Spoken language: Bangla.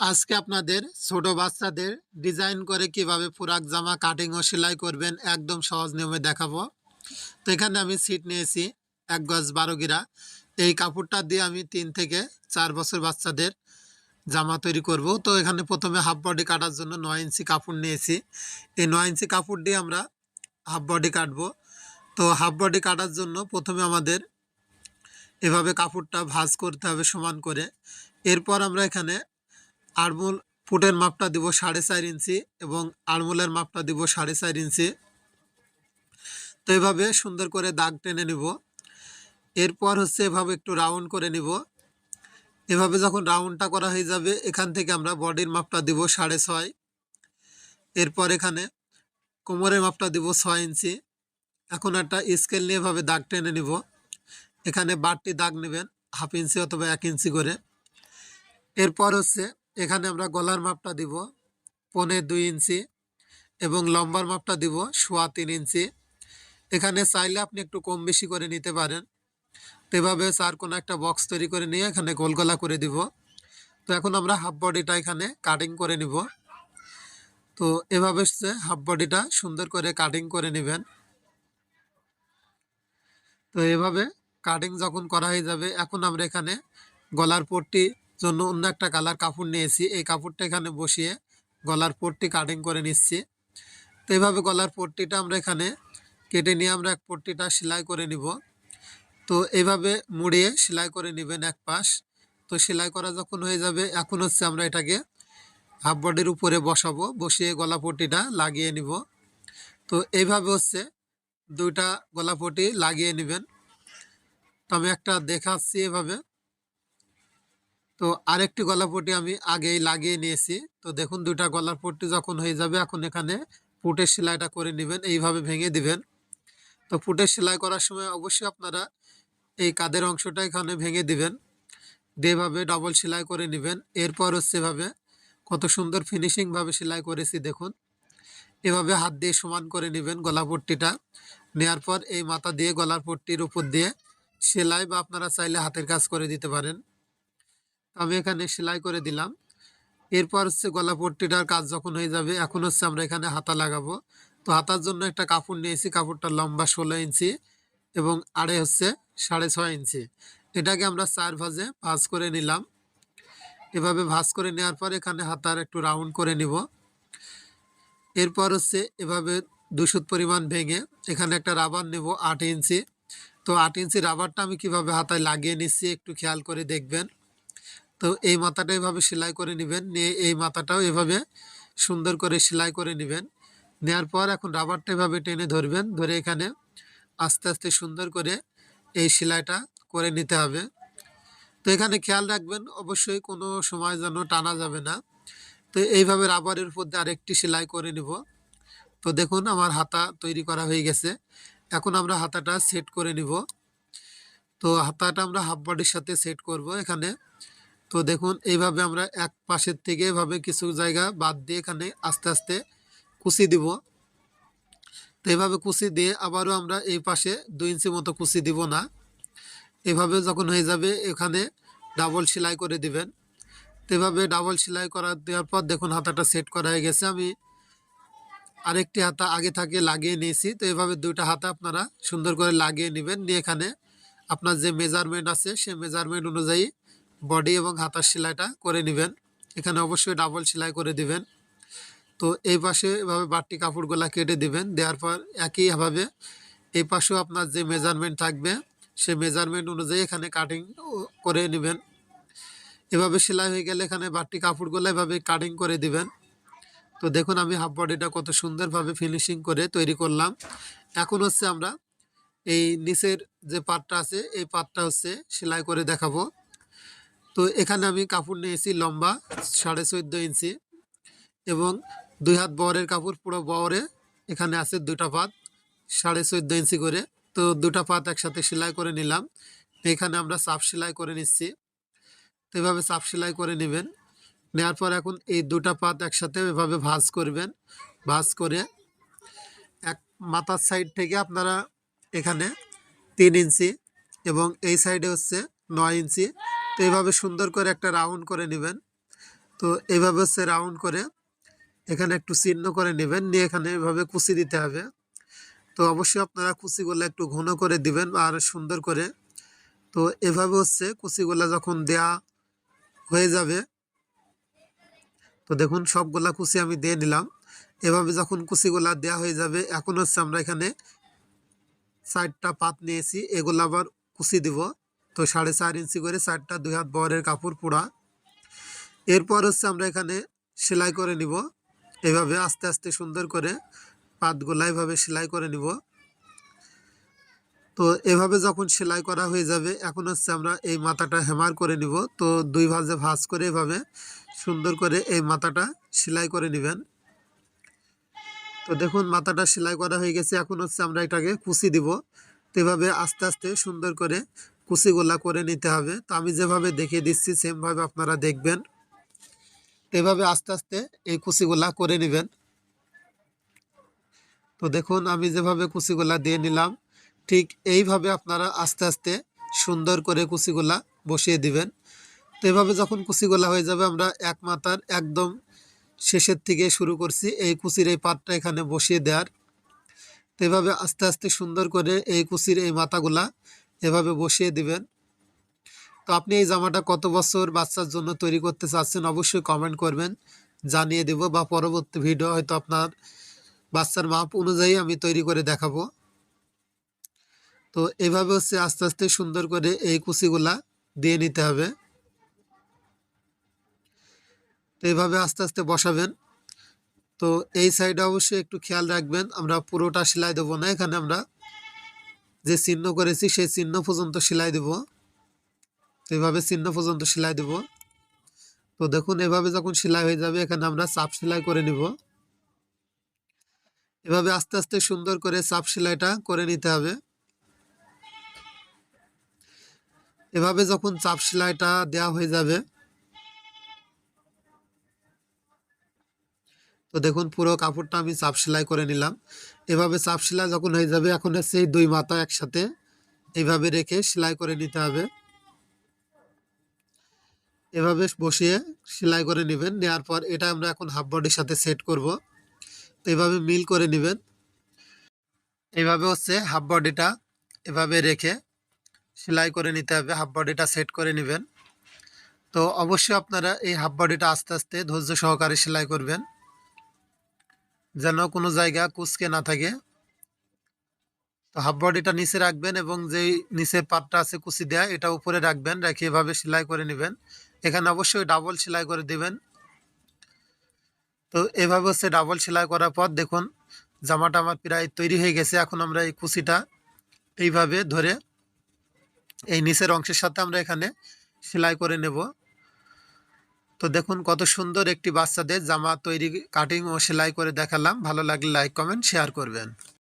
আজকে আপনাদের ছোট বাচ্চাদের ডিজাইন করে কীভাবে পুরাক জামা কাটিং ও সেলাই করবেন একদম সহজ নিয়মে দেখাবো। তো এখানে আমি সিট নিয়েছি এক গজ বারো গিরা। এই কাপড়টা দিয়ে আমি তিন থেকে চার বছর বাচ্চাদের জামা তৈরি করব। তো এখানে প্রথমে হাফ বডি কাটার জন্য নয় ইঞ্চি কাপড় নিয়েছি। এই নয় ইঞ্চি কাপড় দিয়ে আমরা হাফ বডি কাটবো। তো হাফ বডি কাটার জন্য প্রথমে আমাদের এভাবে কাপড়টা ভাজ করতে হবে সমান করে। এরপর আমরা এখানে আড়মোল ফুটের মাপটা দিব সাড়ে চার ইঞ্চি এবং আড়মোলের মাপটা দিব সাড়ে চার ইঞ্চি। তো এভাবে সুন্দর করে দাগ টেনে নিব। এরপর হচ্ছে এভাবে একটু রাউন্ড করে নিব। এভাবে যখন রাউন্ডটা করা হয়ে যাবে, এখান থেকে আমরা বডির মাপটা দিব সাড়ে ছয়। এরপর এখানে কোমরের মাপটা দিব ছয় ইঞ্চি। এখন একটা স্কেল নিয়ে এভাবে দাগ টেনে নিব। এখানে বাড়তি দাগ নেবেন হাফ ইঞ্চি অথবা এক ইঞ্চি করে। এরপর হচ্ছে এখানে আমরা গলার মাপটা দিব পনে দুই ইঞ্চি এবং লম্বার মাপটা দিব সোয়া তিন ইঞ্চি। এখানে চাইলে আপনি একটু কম বেশি করে নিতে পারেন। তো এভাবে চার কোনো একটা বক্স তৈরি করে নিয়ে এখানে গোল গলা করে দিব। তো এখন আমরা হাফ বডিটা এখানে কাটিং করে নিব। তো এভাবে হাফ বডিটা সুন্দর করে কাটিং করে নেবেন। তো এভাবে কাটিং যখন করা হয়ে যাবে, এখন আমরা এখানে গলার পট্টি জন্য অন্য একটা কালার কাপড় নিয়েছি। এই কাপড়টা এখানে বসিয়ে গলার পট্টি কাটিং করে নিচ্ছি। তো এইভাবে গলার পট্টিটা আমরা এখানে কেটে নিয়ে আমরা এক পট্টিটা সেলাই করে নিব। তো এইভাবে মুড়িয়ে সেলাই করে নেবেন এক পাশ। তো সেলাই করা যখন হয়ে যাবে, এখন হচ্ছে আমরা এটাকে হাফ বডির উপরে বসাবো, বসিয়ে গলা পট্টিটা লাগিয়ে নিব। তো এইভাবে হচ্ছে দুইটা গলা পটি লাগিয়ে নেবেন। তো আমি একটা দেখাচ্ছি এভাবে। তো আরেকটি গলা পট্টি আমি আগেই লাগিয়ে নিয়েছি। তো দেখুন, দুইটা গলার পট্টি যখন হয়ে যাবে, এখন এখানে পুটের সেলাইটা করে নেবেন, এইভাবে ভেঙে দিবেন। তো পুটের সেলাই করার সময় অবশ্যই আপনারা এই কাদের অংশটা এখানে ভেঙে দিবেন। দিয়ে এভাবে ডবল সেলাই করে নেবেন, এরপর হচ্ছে এভাবে কত সুন্দর ফিনিশিংভাবে সেলাই করেছি, দেখুন। এভাবে হাত দিয়ে সমান করে নেবেন গলা পট্টিটা নেওয়ার পর এই মাথা দিয়ে গলার পট্টির উপর দিয়ে সেলাই বা আপনারা চাইলে হাতের কাজ করে দিতে পারেন। আমি এখানে সেলাই করে দিলাম। এরপর হচ্ছে গলা পট্টিটার কাজ যখন হয়ে যাবে, এখন হচ্ছে আমরা এখানে হাতা লাগাবো। তো হাতার জন্য একটা কাপড় নিয়েছি, কাপড়টা লম্বা ষোলো ইঞ্চি এবং আড়ে হচ্ছে সাড়ে ছয় ইঞ্চি। এটাকে আমরা চার ভাজে ভাজ করে নিলাম। এভাবে ভাজ করে নেওয়ার পর এখানে হাতার একটু রাউন্ড করে নিব। এরপর হচ্ছে এভাবে দুশুত পরিমাণ ভেঙে এখানে একটা রাবার নেব আট ইঞ্চি। তো আট ইঞ্চি রাবারটা আমি কীভাবে হাতায় লাগিয়ে নিচ্ছি একটু খেয়াল করে দেখবেন। তো এই মাথাটা এভাবে সেলাই করে নেবেন। নিয়ে এই মাথাটাও এভাবে সুন্দর করে সেলাই করে নেবেন। নেওয়ার পর এখন রাবারটা এভাবে টেনে ধরবেন। ধরে এখানে আস্তে আস্তে সুন্দর করে এই সেলাইটা করে নিতে হবে। তো এখানে খেয়াল রাখবেন, অবশ্যই কোনো সময় যেন টানা যাবে না। তো এইভাবে রাবারের উপর দিয়ে আরেকটি সেলাই করে নেব। তো দেখুন আমার হাতা তৈরি করা হয়ে গেছে। এখন আমরা হাতাটা সেট করে নিব। তো হাতাটা আমরা হাফ বডির সাথে সেট করব এখানে। তো দেখুন, এইভাবে আমরা এক পাশের থেকে এভাবে কিছু জায়গা বাদ দিয়ে এখানে আস্তে আস্তে কুচি দিব। তো এইভাবে কুচি দিয়ে আবারও আমরা এই পাশে দুই ইঞ্চি মতো কুচি দিব না। এভাবে যখন হয়ে যাবে, এখানে ডাবল সেলাই করে দিবেন। তো এভাবে ডাবল সেলাই করা দেওয়ার পর দেখুন, হাতাটা সেট করা হয়ে গেছে। আমি আরেকটি হাতা আগে থাকে লাগিয়ে নিয়েছি। তো এভাবে দুইটা হাতা আপনারা সুন্দর করে লাগিয়ে নেবেন। নিয়ে এখানে আপনার যে মেজারমেন্ট আছে সে মেজারমেন্ট অনুযায়ী বডি এবং হাতার সেলাইটা করে নেবেন এখানে অবশ্যই ডাবল সেলাই করে দিবেন। তো এই পাশে এভাবে বাড়তি কাপড়গুলা কেটে দিবেন। দেওয়ার পর একইভাবে এই পাশেও আপনার যে মেজারমেন্ট থাকবে সে মেজারমেন্ট অনুযায়ী এখানে কাটিং করে নেবেন। এভাবে সেলাই হয়ে গেলে এখানে বাড়তি কাপড়গুলো এভাবে কাটিং করে দিবেন। তো দেখুন আমি হাফ বডিটা কত সুন্দরভাবে ফিনিশিং করে তৈরি করলাম। এখন হচ্ছে আমরা এই নিচের যে পাটটা আছে, এই পাটটা হচ্ছে সেলাই করে দেখাবো। তো এখানে আমি কাপড় নিয়েছি লম্বা, সাড়ে চোদ্দ ইঞ্চি এবং দুই হাত বরের কাপড়, পুরো বরে। এখানে আছে দুটা পাত, সাড়ে চোদ্দ ইঞ্চি করে। তো দুটা পাত একসাথে সেলাই করে নিলাম। এখানে আমরা চাপ সেলাই করে নিচ্ছি। তো এভাবে চাপ সেলাই করে নেবেন। নেওয়ার পর এখন এই দুটা পাত একসাথে এভাবে ভাজ করবেন। ভাজ করে এক মাথার সাইড থেকে আপনারা এখানে তিন ইঞ্চি এবং এই সাইডে হচ্ছে নয় ইঞ্চি। তো এইভাবে সুন্দর করে একটা রাউন্ড করে নেবেন। তো এইভাবে হচ্ছে রাউন্ড করে এখানে একটু চিহ্ন করে নেবেন, নিয়ে এখানে এভাবে কুচি দিতে হবে। তো অবশ্যই আপনারা কুচিগুলো একটু ঘন করে দিবেন আর সুন্দর করে। তো এভাবে হচ্ছে কুচিগুলা যখন দেয়া হয়ে যাবে, তো দেখুন সবগুলা কুচি আমি দিয়ে নিলাম। এভাবে যখন কুচিগুলা দেয়া হয়ে যাবে, এখন হচ্ছে আমরা এখানে চারটা পাত নিয়েছি, এগুলো আবার কুচি দিব। তো সাড়ে চার ইঞ্চি করে চারটা দুই হাত বরের কাপড় পোড়া। এরপর হচ্ছে আমরা এখানে সেলাই করে নিব। এভাবে আস্তে আস্তে সুন্দর করে পাতগুলা এভাবে সেলাই করে নিব। তো এভাবে যখন সেলাই করা হয়ে যাবে, এখন হচ্ছে আমরা এই মাথাটা হেমার করে নিব। তো দুই ভাজে ভাঁজ করে এভাবে সুন্দর করে এই মাথাটা সেলাই করে নেবেন। তো দেখুন মাথাটা সেলাই করা হয়ে গেছে। এখন হচ্ছে আমরা এটাকে কুচি দিব। তো এভাবে আস্তে আস্তে সুন্দর করে কুচিগুলা করে নিতে হবে। তো আমি যেভাবে দেখিয়ে দিচ্ছি, সেমভাবে আপনারা দেখবেন। এভাবে আস্তে আস্তে এই কুচিগুলা করে নেবেন। তো দেখুন, আমি যেভাবে কুচিগুলা দিয়ে নিলাম, ঠিক এইভাবে আপনারা আস্তে আস্তে সুন্দর করে কুচিগুলা বসিয়ে দিবেন। তো এভাবে যখন কুচিগুলা হয়ে যাবে, আমরা এক মাথার একদম শেষের থেকে শুরু করছি এই কুচির এই পাটটা এখানে বসিয়ে দেওয়ার। তো এভাবে আস্তে আস্তে সুন্দর করে এই কুচির এই মাথাগুলা এভাবে বসিয়ে দিবেন। তো আপনি এই জামাটা কত বছর বাচ্চার জন্য তৈরি করতে চাচ্ছেন অবশ্যই কমেন্ট করবেন। জানিয়ে দেব বা পরবর্তী ভিডিও হয়তো আপনার বাচ্চার মাপ অনুযায়ী আমি তৈরি করে দেখাবো। তো এভাবে হচ্ছে আস্তে আস্তে সুন্দর করে এই কুচিগুলা দিয়ে নিতে হবে। তো এইভাবে আস্তে আস্তে বসাবেন। তো এই সাইডে অবশ্যই একটু খেয়াল রাখবেন। আমরা পুরোটা সেলাই দেবো না এখানে আমরা। যে চিহ্ন করেছি, সেই চিহ্ন পর্যন্ত সেলাই দেব। এভাবে চিহ্ন পর্যন্ত সেলাই দেব। তো দেখুন, এভাবে যখন সেলাই হয়ে যাবে, এখানে আমরা চাপ সেলাই করে নিব। এভাবে আস্তে আস্তে সুন্দর করে চাপ সেলাইটা করে নিতে হবে। এভাবে যখন চাপ সেলাইটা দেওয়া হয়ে যাবে তো দেখুন পুরো কাপড়টা আমি চাপ সেলাই করে নিলাম। এভাবে চাপ সেলাই যখন হয়ে যাবে, এখন হচ্ছে এই দুই মাথা একসাথে এইভাবে রেখে সেলাই করে নিতে হবে। এভাবে বসিয়ে সেলাই করে নেবেন নেওয়ার পর এটা আমরা এখন হাফ বডির সাথে সেট করব। তো এভাবে মিল করে নেবেন। এইভাবে হচ্ছে হাফ বডিটা এভাবে রেখে সেলাই করে নিতে হবে হাফ বডিটা সেট করে নেবেন। তো অবশ্যই আপনারা এই হাফ বডিটা আস্তে আস্তে ধৈর্য সহকারে সেলাই করবেন। যেন কোনো জায়গা কুচকে না থাকে। তো হাফ বডিটা নিচে রাখবেন এবং যেই নিচে পাটটা আছে কুচি দেয়া, এটা উপরে রাখবেন, রেখে এভাবে সেলাই করে নেবেন। এখানে অবশ্যই ডাবল সেলাই করে দিবেন। তো এভাবে হচ্ছে ডাবল সেলাই করার পর দেখুন, জামাটা আমার প্রায় তৈরি হয়ে গেছে। এখন আমরা এই কুচিটা এইভাবে ধরে এই নিচের অংশের সাথে আমরা এখানে সেলাই করে নেব। তো দেখুন কত সুন্দর একটি বাচ্চাদের জামা তৈরি কাটিং ও সেলাই করে দেখালাম। ভালো লাগলে লাইক কমেন্ট শেয়ার করবেন।